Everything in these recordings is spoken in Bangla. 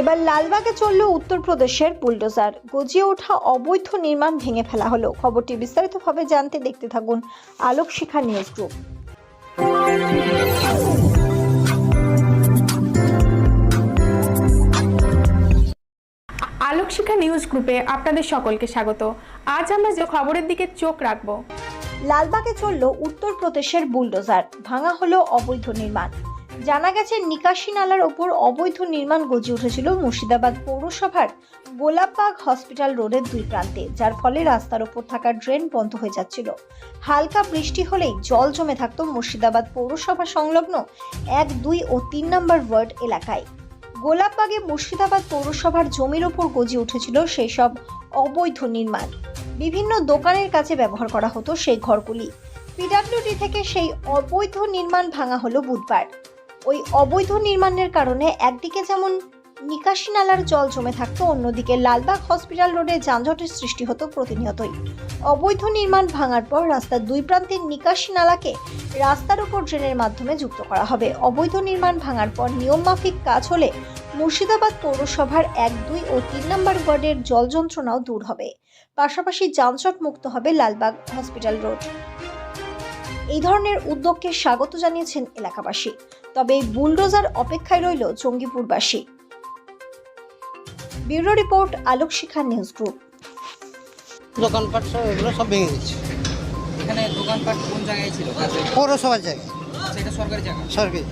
এবার লালবাগে চলল উত্তরপ্রদেশের বুলডোজার। গজিয়ে ওঠা অবৈধ নির্মাণ ভেঙে ফেলা হলো। খবরটি বিস্তারিতভাবে জানতে দেখতে থাকুন Alok Shikha news group. Alokshikha news গ্রুপে আপনাদের সকলকে স্বাগত। আজ আমরা যে খবরের দিকে চোখ রাখব। লালবাগে চলল উত্তরপ্রদেশের বুলডোজার। ভাঙা হলো অবৈধ নির্মাণ। জানা গেছে, নিকাশি নালার ওপর অবৈধ নির্মাণ গজিয়ে উঠেছিল মুর্শিদাবাদ পৌরসভার গোলাপবাগ হসপিটাল রোডের দুই প্রান্তে, যার ফলে রাস্তার ওপর থাকা ড্রেন বন্ধ হয়ে যাচ্ছিল। হালকা বৃষ্টি হলেই জল জমে থাকত মুর্শিদাবাদ পৌরসভা সংলগ্ন এক, দুই ও তিন নম্বর ওয়ার্ড এলাকায়। গোলাপবাগে মুর্শিদাবাদ পৌরসভার জমির ওপর গজিয়ে উঠেছিল সেই সব অবৈধ নির্মাণ। বিভিন্ন দোকানের কাছে ব্যবহার করা হতো সেই ঘরগুলি। পিডাব্লিউডি থেকে সেই অবৈধ নির্মাণ ভাঙা হলো বুধবার। ওই অবৈধ নির্মাণের কারণে একদিকে যেমন নিকাশি নালার জল জমে থাকতো, অন্যদিকে লালবাগ হসপিটাল রোডে যানজটের সৃষ্টি হতো প্রতিনিয়তই। অবৈধ নির্মাণ ভাঙার পর রাস্তার দুই প্রান্তের নিকাশি নালাকে রাস্তার উপর ড্রেনের মাধ্যমে যুক্ত করা হবে। অবৈধ নির্মাণ ভাঙার পর নিয়মমাফিক কাজ হলে মুর্শিদাবাদ পৌরসভার এক, দুই ও তিন নম্বর ওয়ার্ডের জল যন্ত্রণাও দূর হবে। পাশাপাশি যানজট মুক্ত হবে লালবাগ হসপিটাল রোড। এই ধরনের উদ্যোগকে স্বাগত জানিয়েছেন এলাকাবাসী। তবে এই বুলডোজার অপেক্ষায় রইল জঙ্গিপুরবাসী। Bureau report Alok Shikha news group. দোকানপাট সব এগুলো সব ভেঙে দিচ্ছে। এখানে দোকানপাট কোন জায়গায় ছিল? পৌরসভার জায়গায়। সেটা সরকারি জায়গা? সরকারি।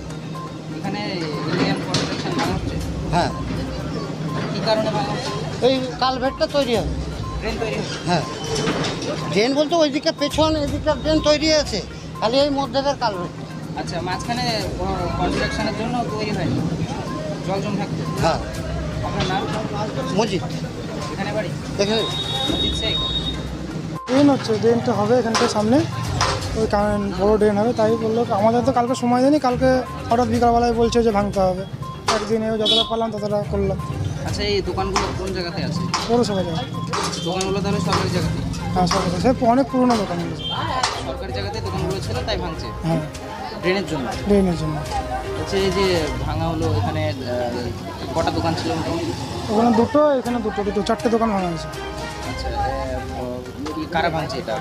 এখানে ইন্ডিয়ান হচ্ছে? হ্যাঁ। কী কারণে ওই কালভেটটা তৈরি হবে। ট্রেন তৈরি হ্যাঁ। ড্রেন বলতে ওইদিকে পেছন এদিকটা ড্রেন তৈরি আছে। খালি এই মধ্যেকার কালভেটটা আচ্ছা মাঝখানে কনস্ট্রাকশনের জন্য তৈরি হয়নি জল জম থাকতো। হ্যাঁ। আপনার নাম? মসজিদ এখানে বাড়ি? এখানে। মসজিদ শেখ। ড্রেন হচ্ছে ড্রেনটা হবে সামনে। ওই বড় ড্রেন হবে তাই বলল আমাদের তো কালকে সময় দেয়নি কালকে হঠাৎ বিকালবেলায় বলছে যে ভাঙতে হবে। একদিনে যতটা পারলাম ততটা করলাম। আচ্ছা এই দোকানগুলো কোন জায়গাতে আছে? পৌরসভা দোকানগুলো তাহলে সরকারি জায়গাতে? হ্যাঁ সরকার। সে অনেক পুরোনো দোকান। এগুলো। সরকারি জায়গাতে দোকানগুলো ছিল তাই ভাঙছে? হ্যাঁ। ড্রেনের জন্য? ড্রেনের জন্য। এই যে ভাঙা হলো এখানে কটা দোকান ছিল ওখানে দুটো এখানে দুটো দুটো চারটে দোকান ভাঙা হয়েছে। আচ্ছা কারা ভাঙছে এটা?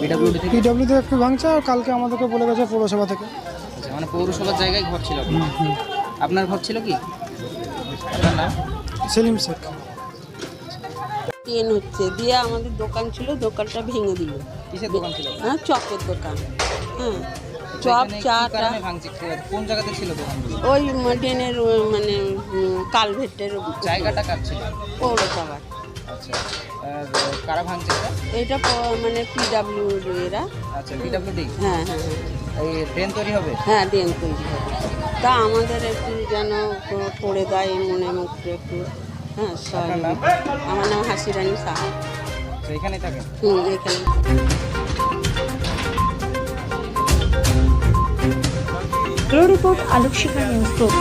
পিডাব্লিউডি থেকে পিডব্লিউতে একটু ভাঙছে আর কালকে আমাদেরকে বলে গেছে পৌরসভা থেকে। আচ্ছা মানে পৌরসভার জায়গায় ঘর ছিল আপনার? আপনার ঘর ছিল কি? আপনার নাম? সেলিম শেখ। ট্রেন হচ্ছে দিয়ে আমাদের দোকান ছিল দোকানটা ভেঙে দিল। কিসের দোকান ছিল? হ্যাঁ চপের দোকান। হ্যাঁ চপ চা টা কোন জায়গাতে ছিল ওই ট্রেনের মানে কালভেটের জায়গাটা কার ছিল? পৌরসভার। আচ্ছা আর কারা ভাঙছে এটা? এটা মানে পিডাব্লিউ এরা। আচ্ছা পিডাব্লিউডি হ্যাঁ হ্যাঁ হ্যাঁ। এই ট্রেন তৈরি হবে? হ্যাঁ ড্রেন তৈরি হবে। তা আমাদের একটু যেন করে দেয় মনে মুখে একটু। হ্যাঁ সহযোগিতা আমার নাম হাসিরানি সাহা। তো এখানেই থাকে? হুম এখানে bureau report Alok Shikha news group